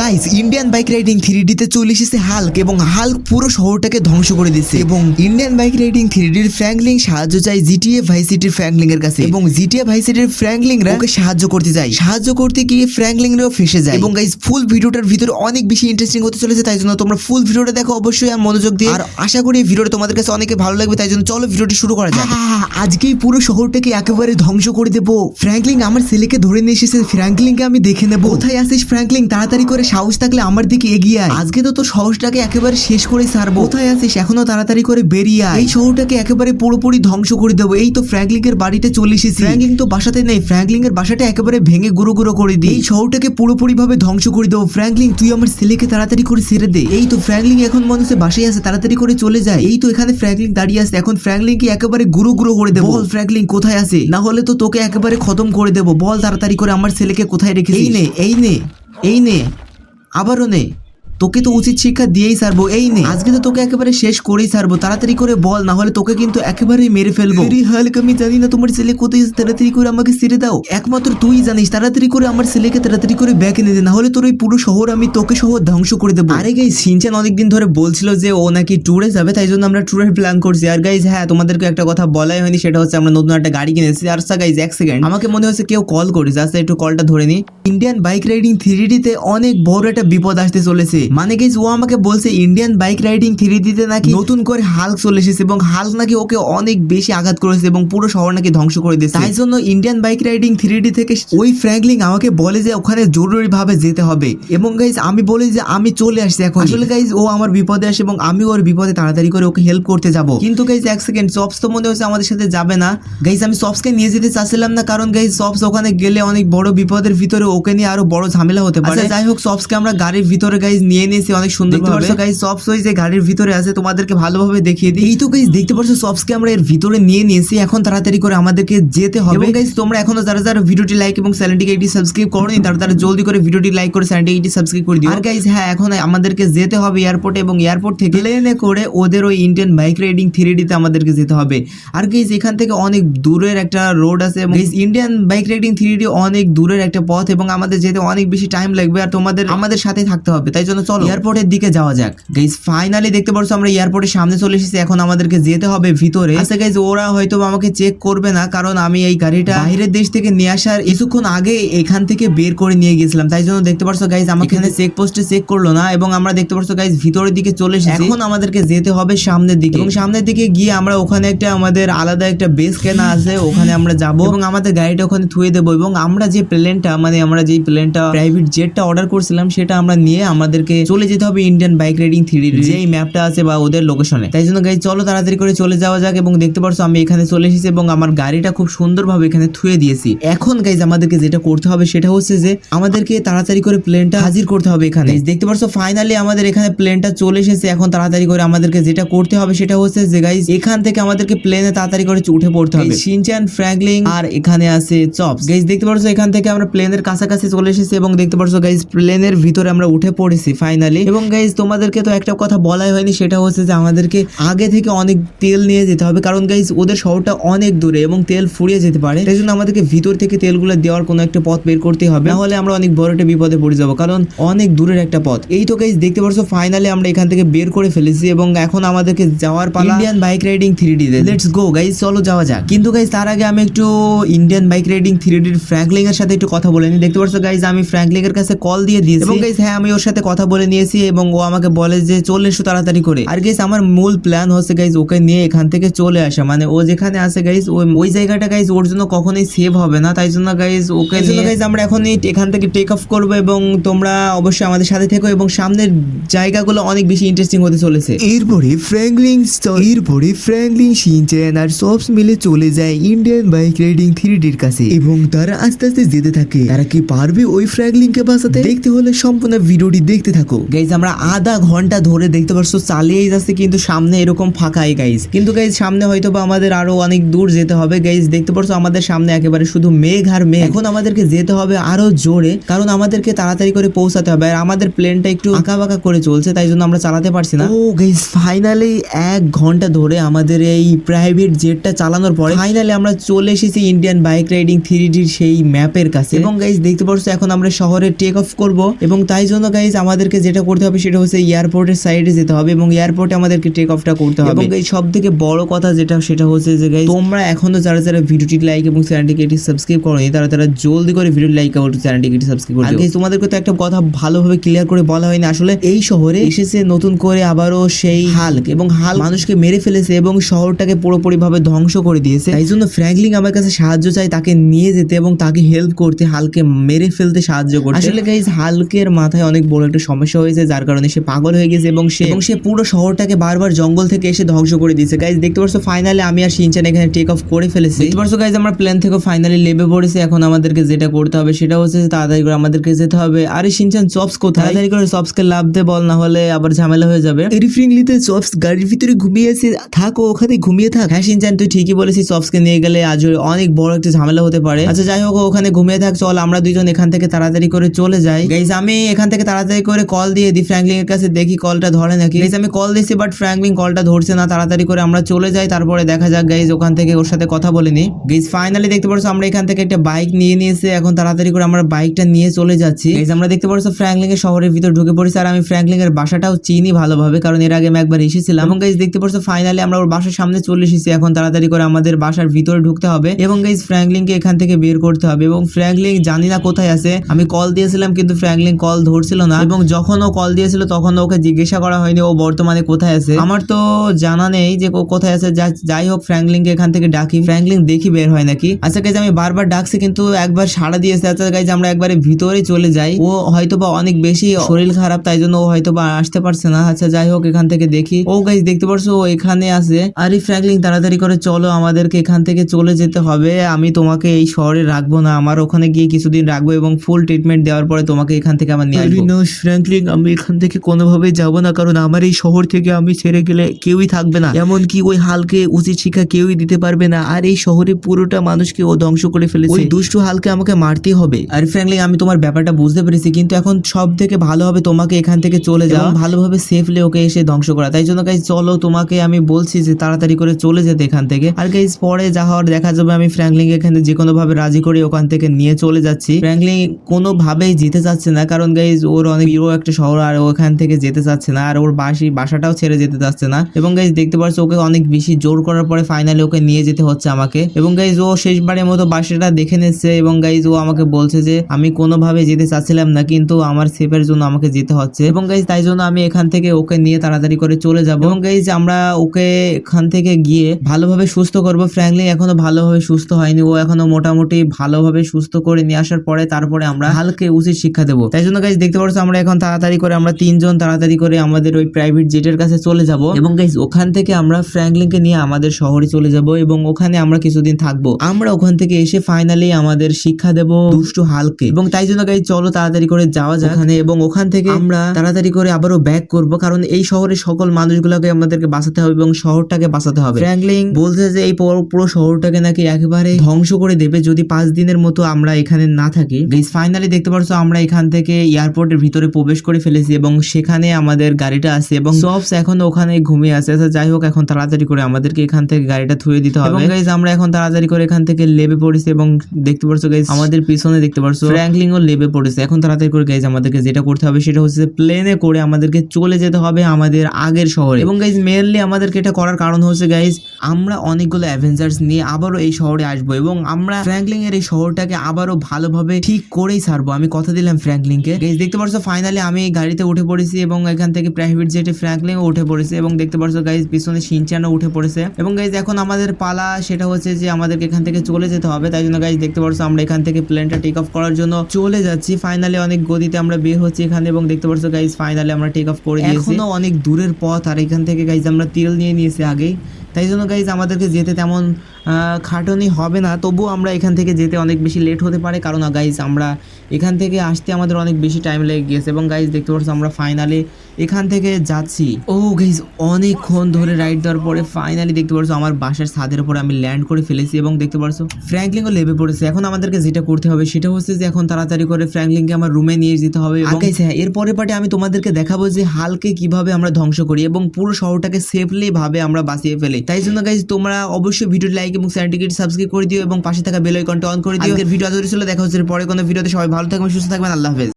Guys Indian bike riding three তে চলে এসেছে হাল্ক এবং হাল্ক পুরো শহরটাকে ধ্বংস করে দিচ্ছে এবং ইন্ডিয়ান বাইক রাইডিং থ্রি ডির ফ্র্যাঙ্কলিং সাহায্য চাই জিটিএ ভাই সিটির ফ্র্যাঙ্কলিং এর কাছে। এবং জিটিএ ভাই সিটির ওকে সাহায্য করতে যায়। সাহায্য করতে গিয়ে ফ্র্যাঙ্কলিংরাও ফেসে যায়। এবং গাইস ফুল ভিডিওটার ভিতরে অনেক বেশি ইন্টারেস্টিং হতে চলেছে, তাই জন্য তোমরা ফুল ভিডিওটা দেখো অবশ্যই আর মনোযোগ দিয়ে। আর আশা করি ভিডিওটা তোমাদের কাছে অনেকে ভালো লাগবে, তাই জন্য চলো ভিডিওটি শুরু করা যাক। আজকেই পুরো শহরটাকে একেবারে ধ্বংস করে দেবো। ফ্র্যাঙ্কলিং আমার ছেলেকে ধরে নিয়ে এসেছে ফ্র্যাঙ্কলিংকে আমি দেখে নেব। কোথায় আসিস ফ্র্যাঙ্কলিং তাড়াতাড়ি করে সাহস থাকলে আমার দিকে এগিয়ে আয়। আজকে তো তোর সাহসটাকে একেবারে শেষ করে ছাড়বো কোথায় আসিস এখনও তাড়াতাড়ি করে বেরিয়ে আয়। এই শহরটাকে একেবারে পুরোপুরি ধ্বংস করে দেবো। এই তো ফ্র্যাঙ্কলিং এর বাড়িতে চলে এসেছি। ফ্র্যাঙ্কলিং তো বাসাতে নেই। ফ্র্যাঙ্কলিং এর বাসাটা একেবারে ভেঙে গুঁড়ো গুঁড়ো করে দিই। এই শহরটাকে পুরোপুরি ভাবে ধ্বংস করে দেবো। ফ্র্যাঙ্কলিং তুই আমার ছেলেকে তাড়াতাড়ি করে ছেড়ে দে। এই তো ফ্র্যাঙ্কলিং এখন মনে হচ্ছে বাসায় আছে। তাড়াতাড়ি করে চলে যায়। এই তো এখানে ফ্র্যাঙ্কলিং দাঁড়িয়ে আছে। এখন ফ্র্যাঙ্কলিং কে একেবারে গুঁড়ো গুঁড়ো করে দেবো। বল ফ্র্যাঙ্কলিং কোথায় আছে? না হলে তো তোকে একেবারে খতম করে দেবো। বল তাড়াতাড়ি করে আমার ছেলেকে কোথায় রেখে এই নে এই নে এই নে। আবারও নে তোকে তো উচিত শিক্ষা দিয়েই ছাড়বো এই নে। আজকে তো তোকে একেবারে শেষ করেই ছাড়বো তাড়াতাড়ি করে বল না হলে তোকে কিন্তু একেবারে মেরে ফেলব। হালক আমি জানি না তোমার ছেলে কোথায় তাড়াতাড়ি করে আমাকে ছেড়ে দাও। একমাত্র তুই জানিস তাড়াতাড়ি করে আমার ছেলেকে তাড়াতাড়ি করে ব্যাক এনে দে না হলে তোর ওই পুরো শহর আমি তোকে সহ ধ্বংস করে দেবো। আরে গাই সিনচান অনেকদিন ধরে বলছিল যে ও নাকি ট্যুরে যাবে তাই জন্য আমরা ট্যুরের প্ল্যান করছি। আর গাইজ হ্যাঁ তোমাদেরকে একটা কথা বলাই হয়নি সেটা হচ্ছে আমরা নতুন একটা গাড়ি কিনেছি। আর সা গাইজ এক সেকেন্ড আমাকে মনে হচ্ছে কেউ কল করিস আচ্ছা একটু কলটা ধরে নি। ইন্ডিয়ান বাইক রাইডিং থ্রি তে অনেক বড় একটা বিপদ আসতে চলেছে। মানে গাইজ ও আমাকে বলছে ইন্ডিয়ান বাইক রাইডিং থ্রি তে নাকি নতুন করে হাল্ক চলে এসেছে এবং হাল্ক নাকি ওকে অনেক বেশি আঘাত করেছে এবং পুরো শহর নাকি ধ্বংস করে দিয়েছে। তাই জন্য Indian bike riding three D থেকে ওই ফ্র্যাঙ্কলিং আমাকে বলে যে ওখানে জরুরি ভাবে যেতে হবে। এবং গাইজ আমি বলি যে আমি চলে আসছি এখন আসলে গাইজ ও আমার বিপদে আসে এবং আমি ওর বিপদে তাড়াতাড়ি করে ওকে হেল্প করতে যাব। কিন্তু গাইজ এক সেকেন্ড সবস তো মনে হচ্ছে আমাদের সাথে যাবে না। গাইজ আমি সবসকে নিয়ে যেতে চাচ্ছিলাম না কারণ গাইজ সবস ওখানে গেলে অনেক বড় বিপদের ভিতরে ওকে নিয়ে আরও বড় ঝামেলা হতে পারে। যাই হোক সবসকে আমরা গাড়ির ভিতরে গাইজ নিয়ে নিয়েছি অনেক সুন্দর গাইজ সবস ওই যে গাড়ির ভিতরে আছে তোমাদেরকে ভালোভাবে দেখিয়ে দিই। এই তো গাইজ দেখতে পাচ্ছ সবসকে আমরা এর ভিতরে নিয়ে নিয়েছি। এখন তাড়াতাড়ি করে আমাদেরকে যেতে হবে। গাইজ তোমরা এখনও যারা যারা ভিডিওটি লাইক এবং চ্যানেলটিকে এটি সাবস্ক্রাইব করোনি তারা তারা জলদি করে ভিডিওটি লাইক করে চ্যানেলটিকে এটি সাবস্ক্রাইব করে দিও। আর গাইজ হ্যাঁ এখন আমাদেরকে যেতে হবে এয়ারপোর্টে এবং এয়ারপোর্ট থেকে। প্লেনে করে ওদের ওই ইন্ডিয়ান বাইক রাইডিং থ্রি তে আমাদেরকে যেতে হবে। আর গাইজ এখান থেকে অনেক দূরের একটা রোড আছে এবং Indian bike riding three D অনেক দূরের একটা পথ এবং আমাদের যেতে অনেক বেশি টাইম লাগবে। আর তোমাদের আমাদের সাথে থাকতে হবে। তাই জন্য চলো। এয়ারপোর্টের দিকে যাওয়া যাক। গাইজ ফাইনালি দেখতে পাচ্ছ আমরা এয়ারপোর্টের সামনে চলে এসেছি। এখন আমাদেরকে যেতে হবে ভিতরে। আচ্ছা গাইজ ওরা হয়তো আমাকে চেক করবে না কারণ আমি এই গাড়িটা বাইরের দেশ থেকে নিয়ে আসার কিছুক্ষণ আগে এখান থেকে বের করে নিয়ে গেছিলাম। তাই জন্য দেখতে পাচ্ছ গাইজ আমাকে এখানে চেক পোস্টে চেক করল না এবং আমরা দেখতে পাচ্ছ গাইজ ভিতরের দিকে চলে এসেছি। এখন আমাদেরকে যেতে হবে সামনের দিকে। এবং সামনের দিকে গিয়ে আমরা ওখানে একটা আমাদের আলাদা একটা বেস কেনা আছে ওখানে আমরা যাব। এবং আমাদের গাড়িটা ওখানে থুয়ে দেবো এবং আমরা যে প্লেনটা মানে আমরা যে প্লেনটা প্রাইভেট জেটটা অর্ডার করছিলাম সেটা আমরা নিয়ে আমাদেরকে চলে যেতে হবে ইন্ডিয়ান বাইক রাইডিং থ্রি যেই ম্যাপটা আছে বা ওদের লোকেশনে তাই জন্য গাইজ চলো তাড়াতাড়ি করে চলে যাওয়া যাক এবং দেখতে পারছ আমি এখানে চলে এসেছি এবং আমার গাড়িটা খুব সুন্দরভাবে এখানে থুয়ে দিয়েছি। এখন গাইজ আমাদেরকে যেটা করতে হবে সেটা হচ্ছে যে আমাদেরকে তাড়াতাড়ি করে প্লেনটা হাজির করতে হবে এখানে। দেখতে পারছ ফাইনালি আমাদের এখানে প্লেনটা চলে এসেছে। এখন তাড়াতাড়ি করে আমাদেরকে যেটা করতে হবে সেটা হচ্ছে যে গাইজ এখান থেকে আমাদেরকে প্লেনে তাড়াতাড়ি করে উঠে পড়তে হবে। সিনচান ফ্র্যাঙ্কলিং আর এখানে আছে চপস গাইজ দেখতে পারছ এখান থেকে আমরা প্লেনের কাছাকাছি চলে এসেছি এবং দেখতে পারছ গাইজ প্লেনের ভিতরে আমরা উঠে পড়েছি। ফাইনালি এবং গাইজ তোমাদেরকে তো একটা কথা বলাই হয়নি সেটা হচ্ছে যে আমাদেরকে আগে থেকে অনেক তেল নিয়ে যেতে হবে। কারণ গাইজ ওদের শহরটা অনেক দূরে এবং তেল ফুরিয়ে যেতে পারে। তাই জন্য আমাদেরকে ভিতর থেকে তেলগুলো দেওয়ার কোনো একটা পথ বের করতে হবে। না হলে আমরা অনেক বড় একটা বিপদে পড়ে যাব কারণ অনেক দূরের একটা পথ। এই তো গাইজ দেখতে পারছ ফাইনালি আমরা এখান থেকে বের করে ফেলেছি এবং এখন আমাদেরকে যাওয়ার পালা Indian bike riding three D let's go guys চলো যাওয়া যাক। কিন্তু গাইজ তার আগে আমি একটু ইন্ডিয়ান বাইক রাইডিং থ্রি ডির ফ্র্যাঙ্কলিং এর সাথে একটু কথা বলে নিই। দেখতে পারছ গাইজ আমি ফ্র্যাঙ্কলিং এর কাছে কল দিয়ে দিয়েছি। এবং গাইজ হ্যাঁ আমি ওর সাথে কথা বলে নিয়েছি এবং ও আমাকে বলে যে চলে এসো তাড়াতাড়ি করে। আর গাইজ আমার মূল প্ল্যান হচ্ছে গাইজ ওকে নিয়ে এখান থেকে চলে আসা। মানে ও যেখানে আছে গাইজ ওই ওই জায়গাটা গাইজ ওর জন্য কখনোই সেভ হবে না। তাই জন্য গাইজ ওকে নিয়ে গাইজ আমরা এখন এখান থেকে টেক অফ করব এবং তোমরা অবশ্যই আমাদের সাথে থেকো এবং সামনের জায়গাগুলো অনেক বেশি ইন্টারেস্টিং হতে চলেছে। এরপরে ফ্র্যাঙ্কলিং এরপরে ফ্র্যাঙ্কলিং শিনচ্যান আর সবস মিলে চলে যায় ইন্ডিয়ান বাইক রাইডিং থ্রি ডির কাছে। এবং তারা আস্তে আস্তে যেতে থাকে। তারা কি পারবে ওই ফ্র্যাঙ্কলিং কে বাঁচাতে? দেখতে হলে সম্পূর্ণ ভিডিওটি দেখতে থাকো। গাইজ আমরা আধা ঘণ্টা ধরে দেখতে পারছ চালিয়েই যাচ্ছে কিন্তু সামনে এরকম ফাঁকাই গাইজ কিন্তু গাইজ সামনে হয়তো বা আমাদের আরও অনেক দূর যেতে হবে। গাইজ দেখতে পারছ আমাদের সামনে একেবারে শুধু মেঘ আর মেঘ। এখন আমাদেরকে যেতে হবে আরও জোরে কারণ আমাদেরকে তাড়াতাড়ি করে পৌঁছাতে হবে। আর আমাদের প্লেনটা একটু আঁকা বাঁকা করে চলছে তাই জন্য আমরা চালাতে পারছি না। ও গাইজ ফাইনালি এক ঘণ্টা ধরে আমাদের এই প্রাইভেট জেটটা চালানোর পরে ফাইনালি আমরা চলে এসেছি ইন্ডিয়ান বাইক রাইডিং থ্রি ডির সেই ম্যাপের কাছে। এবং গাইজ দেখতে পারছ এখন আমরা শহরে টেক অফ করব। এবং তাই জন্য গাইজ আমাদেরকে যেটা করতে হবে সেটা হচ্ছে এয়ারপোর্টের সাইডে যেতে হবে এবং এয়ারপোর্টে আমাদেরকে টেক অফটা করতে হবে। এবং এই সব থেকে বড় কথা যেটা সেটা হচ্ছে যে গাইজ তোমরা এখনও যারা যারা ভিডিওটি লাইক এবং চ্যানেলটিকে এটি সাবস্ক্রাইব করোনি তারা তারা জলদি করে ভিডিও লাইক এবং চ্যানেলটিকে এটি সাবস্ক্রাইব করে দিও। তোমাদেরকে তো একটা কথা ভালোভাবে ক্লিয়ার করে বলা হয়নি। আসলে এই শহরে এসেছে নতুন করে আবারও সেই হাল্ক এবং হাল মানুষকে মেরে ফেলেছে এবং শহরটাকে পুরোপুরি ভাবে ধ্বংস করে দিয়েছে। তাই জন্য ফ্র্যাঙ্কলিং আমার কাছে সাহায্য চাই তাকে নিয়ে যেতে এবং তাকে হেল্প করতে হালকে মেরে ফেলতে সাহায্য করতে। আসলে গাইজ হালকের মাথায় অনেক বড় একটা সমস্যা হয়েছে যার কারণে সে পাগল হয়ে গেছে এবং সে এবং সে পুরো শহরটাকে বারবার জঙ্গল থেকে এসে ধ্বংস করে দিয়েছে। গাইজ দেখতে পাচ্ছ ফাইনালি আমি আর সিনচান এখানে টেক অফ করে ফেলেছি। দেখতে পাচ্ছ গাইজ আমরা প্ল্যান থেকে ফাইনালি লেবে পড়েছে। এখন আমাদেরকে যেটা করতে হবে সেটা হচ্ছে তাড়াতাড়ি করে আমাদেরকে যেতে হবে। আরে সিনচান চপস কোথায়? তাড়াতাড়ি করে চপসকে লাভ দে বল না হলে আবার ঝামেলা হয়ে যাবে। রিফ্রিংলিতে চপস গাড়ির ভিতরে ঘুমিয়ে আছে। থাকো ওখানে ঘুমিয়ে থাক। হ্যাঁ সিনচান তুই ঠিকই বলেছিস চপসকে নিয়ে গেলে আজ অনেক বড় একটা ঝামেলা হতে পারে। আচ্ছা যাই হোক ওখানে ঘুমিয়ে থাক চল আমরা দুইজন এখান থেকে তাড়াতাড়ি করে চলে যাই। গাইজ আমি এখান থেকে তাড়াতাড়ি করে কল দিয়ে দিই ফ্র্যাঙ্কলিং এর কাছে দেখি কলটা ধরে নাকি। গাইজ আমি কল দিছি বাট ফ্র্যাঙ্কলিং কলটা ধরছে না। তাড়াতাড়ি করে আমরা চলে যাই, তারপরে দেখা যাক গাইজ ওখান থেকে ওর সাথে কথা বলে নি। গাইজ ফাইনালি দেখতে পারছ, আমরা এখান থেকে একটা বাইক নিয়ে নিয়েছে। এখন তাড়াতাড়ি করে আমরা বাইকটা নিয়ে চলে যাচ্ছি। গাইজ আমরা দেখতে পারছ ফ্র্যাঙ্কলিং এর শহরের ভিতর ঢুকে পড়েছি, আর আমি ফ্র্যাঙ্কলিং এর বাসাটাও চিনি ভালোভাবে, কারণ এর আগে আমি একবার এসেছিলাম। এবং গাইজ দেখতে পারছ ফাইনালি আমরা ওর বাসার সামনে চলে এসেছি। এখন তাড়াতাড়ি করে আমাদের বাসার ভিতরে ঢুকতে হবে। এবং গাইজ ফ্র্যাঙ্কলিংকে এখান থেকে বের করতে হবে। এবং ফ্র্যাঙ্কলিং জানি না কোথায় আছে। আমি কল দিয়েছিলাম, কিন্তু ফ্র্যাঙ্কলিং কল ধরছিল না। এবং যখন ও কল দিয়েছিল তখন ওকে জিজ্ঞাসা করা হয়নি, ও বর্তমানে কোথায় আছে? আমার তো জানা নেই যে ও কোথায় আছে। যাই হোক ফ্র্যাঙ্কলিংকে এখান থেকে ডাকি। ফ্র্যাঙ্কলিং দেখি বের হয় নাকি? আচ্ছা গাইজ আমি বারবার ডাকছি কিন্তু একবার সাড়া দিয়েছে। আচ্ছা গাইজ আমরা একবারে ভিতরে চলে যাই। ও হয়তো বা অনেক বেশি শরীর খারাপ, তাই জন্য ও হয়তো বা আসতে পারছে না। আচ্ছা যাই হোক, এখান থেকে দেখি। ও গাইজ দেখতে পারছ, ও এখানে আছে। আরে ফ্র্যাঙ্কলিং তাড়াতাড়ি করে চলো, আমাদেরকে এখান থেকে চলে যেতে হবে। আমি তোমাকে এই শহরে রাখব না। আমার ওখানে গিয়ে কিছুদিন রাখব এবং ফুল ট্রিটমেন্ট দেওয়ার পরে তোমাকে এখান থেকে আমার নিয়ে আসব। রিনোস ফ্র্যাঙ্কলিন আমি এখান থেকে কোনোভাবেই যাব না, কারণ আমার এই শহর থেকে আমি ছেড়ে গেলে কেউই থাকবে না। এমনকি ওই হালকে উচিত শিক্ষা কেউই দিতে পারবে না, আর এই শহরে পুরোটা মানুষকে ও ধ্বংস করে ফেলেছে। ওই দুষ্টু হালকে আমাকে মারতেই হবে। আর ফ্র্যাঙ্কলি আমি তোমার ব্যাপারটা বুঝতে পেরেছি, কিন্তু এখন সব থেকে ভালো হবে তোমাকে এখান থেকে চলে যাও ভালোভাবে সেফলি ওকে এসে ধ্বংস করা। তাই জন্য গাইজ চলো তোমাকে আমি বলছি যে তাড়াতাড়ি করে চলে যেতে এখান থেকে। আর গাইজ পরে যা হওয়ার দেখা যাবে, আমি ফ্র্যাঙ্কলিং এখানে যে কোনো ভাবে রাজি করে ওখান থেকে নিয়ে চলে যাচ্ছি। ফ্র্যাঙ্কলিং কোনোভাবেই জিতে চাচ্ছে না, কারণ গাইজ ওর অনেক একটা শহর আর ওখান থেকে যেতে চাচ্ছে না, আর ওর বাসি, বাসাটাও ছেড়ে যেতে চাচ্ছে না। এবং গাইজ দেখতে পাচ্ছ, ওকে অনেক বেশি জোর করার পরে ফাইনালি ওকে নিয়ে যেতে হচ্ছে আমাকে। এবং গাইজ ও শেষবারের মতো বাসাটা দেখে নিচ্ছে এবং গাইজ ও আমাকে বলছে যে, আমি কোনোভাবে যেতে চাচ্ছিলাম না, কিন্তু আমার সেফের জন্য আমাকে যেতে হচ্ছে। এবং গাইজ তাই জন্য আমি এখান থেকে ওকে নিয়ে তাড়াতাড়ি করে চলে যাব। এবং গাইজ আমরা ওকে এখান থেকে গিয়ে ভালোভাবে সুস্থ করব। ফ্র্যাঙ্কলিন এখনও ভালোভাবে সুস্থ হয়নি। ও এখনও মোটামুটি ভালোভাবে সুস্থ করে নিয়ে আসার পরে তারপরে আমরা হালকে উচিত শিক্ষা দেবো। তাই জন্য গাইজ দেখতে পাচ্ছ, আমরা এখন তাড়াতাড়ি করে আমরা তিনজন তাড়াতাড়ি করে আমাদের ওই প্রাইভেট জেটের কাছে চলে যাব। এবং গাইজ ওখান থেকে আমরা ফ্র্যাঙ্কলিনকে নিয়ে আমাদের শহরে চলে যাব এবং ওখানে আমরা কিছুদিন থাকব। আমরা ওখান থেকে এসে ফাইনালি আমাদের শিক্ষা দেব দুষ্টু হালকে। এবং তাই জন্য গাইজ চলো তাড়াতাড়ি করে যাওয়া যাক ওখানে এবং ওখান থেকে আমরা তাড়াতাড়ি করে আবারও ব্যাক করব। কারণ এই শহরের সকল মানুষগুলোকে আমাদেরকে বাঁচাতে হবে এবং শহরটাকে বাঁচাতে হবে। ফ্র্যাঙ্কলিন বলছে যে এই পুরো- পুরো শহরটাকে নাকি একেবারে ধ্বংস করে দেবে যদি পাঁচ দিনের মতো আমরা এখানে না থাকি। গাইজ ফাইনালি দেখতে পারছ আমরা এখান থেকে এয়ারপোর্টের ভিতরে প্রবেশ করে ফেলেছি এবং সেখানে আমাদের গাড়িটা আছে এবং সবস এখন ওখানে ঘুমিয়ে আছে। আচ্ছা যাই হোক এখন তাড়াতাড়ি করে আমাদেরকে এখান থেকে গাড়িটা থুয়ে দিতে হবে। গাইজ আমরা এখন তাড়াতাড়ি করে এখান থেকে লেবে পড়েছি এবং দেখতে পারছ গাইজ আমাদের পিছনে দেখতে পারছ। ফ্র্যাঙ্কলিংও লেবে পড়েছে। এখন তাড়াতাড়ি করে গাইজ আমাদেরকে যেটা করতে হবে সেটা হচ্ছে প্লেনে করে আমাদেরকে চলে যেতে হবে আমাদের আগের শহরে। এবং গাইজ মেনলি আমাদেরকে এটা করার কারণ হচ্ছে গাইজ আমরা অনেকগুলো অ্যাভেঞ্জার্স নিয়ে আবারও এই শহরে আসব এবং আমরা ফ্র্যাঙ্কলিং এর এই শহরটাকে আবারও ভালোভাবে ঠিক করেই ছাড়বো। আমি কথা দিলাম ফ্র্যাঙ্কলিংকে গাইজ দেখতে পারছ ফাইনালি আমি এই গাড়িতে উঠে পড়েছি এবং এখান থেকে প্রাইভেট জেটে ফ্র্যাঙ্কলিংও উঠে পড়েছে এবং দেখতে পারছ গাইজ পিছনে সিনচানও উঠে পড়েছে। এবং গাইজ এখন আমাদের পালা সেটা হচ্ছে যে আমাদেরকে এখান থেকে চলে যেতে হবে, তাই জন্য গাইজ দেখতে পারছ আমরা এখান থেকে প্লেনটা টেক অফ করার জন্য চলে যাচ্ছি। ফাইনালি অনেক গতিতে আমরা বের হচ্ছি এখানে এবং দেখতে পারছ গাইজ ফাইনালি আমরা টেক অফ করে দিয়েছি। এখনও অনেক দূরের পথ আর এখান থেকে গাইজ আমরা তেল নিয়ে নিয়েছি আগেই। তাই জন্য গাইজ আমাদেরকে যেতে তেমন খাটনি হবে না, তবুও আমরা এখান থেকে যেতে অনেক বেশি লেট হতে পারে। কারণ গাইজ আমরা এখান থেকে আসতে আমাদের অনেক বেশি টাইম লেগে গিয়েছে। এবং গাইজ দেখতে পাচ্ছ আমরা ফাইনালি এখান থেকে যাচ্ছি। ও গাইজ অনেকক্ষণ ধরে রাইড দেওয়ার পরে ফাইনালি দেখতে পারছ আমার বাসার ছাদের উপরে আমি ল্যান্ড করে ফেলেছি এবং দেখতে পাচ্ছ ফ্র্যাঙ্কলিনও লেবে পড়েছে। এখন আমাদেরকে যেটা করতে হবে সেটা হচ্ছে যে এখন তাড়াতাড়ি করে ফ্র্যাঙ্কলিনকে আমার রুমে নিয়ে যেতে হবে guys, হ্যাঁ এর পরের পার্টে আমি তোমাদেরকে দেখাবো যে হালকে কীভাবে আমরা ধ্বংস করি এবং পুরো শহরটাকে সেফলি ভাবে আমরা বাঁচিয়ে ফেলি। তাই জন্য গাইজ তোমরা অবশ্যই ভিডিও লাইক এবং চ্যানেলটিকে সাবস্ক্রাইব করে দিও এবং পাশে থাকা বেল আইকনটা অন করে দিও। ভিডিও এতদূর ছিল দেখা হচ্ছে এর পরে কোনো ভিডিওতে সবাই ভালো থাকবেন সুস্থ থাকবেন আল্লাহ হাফেজ।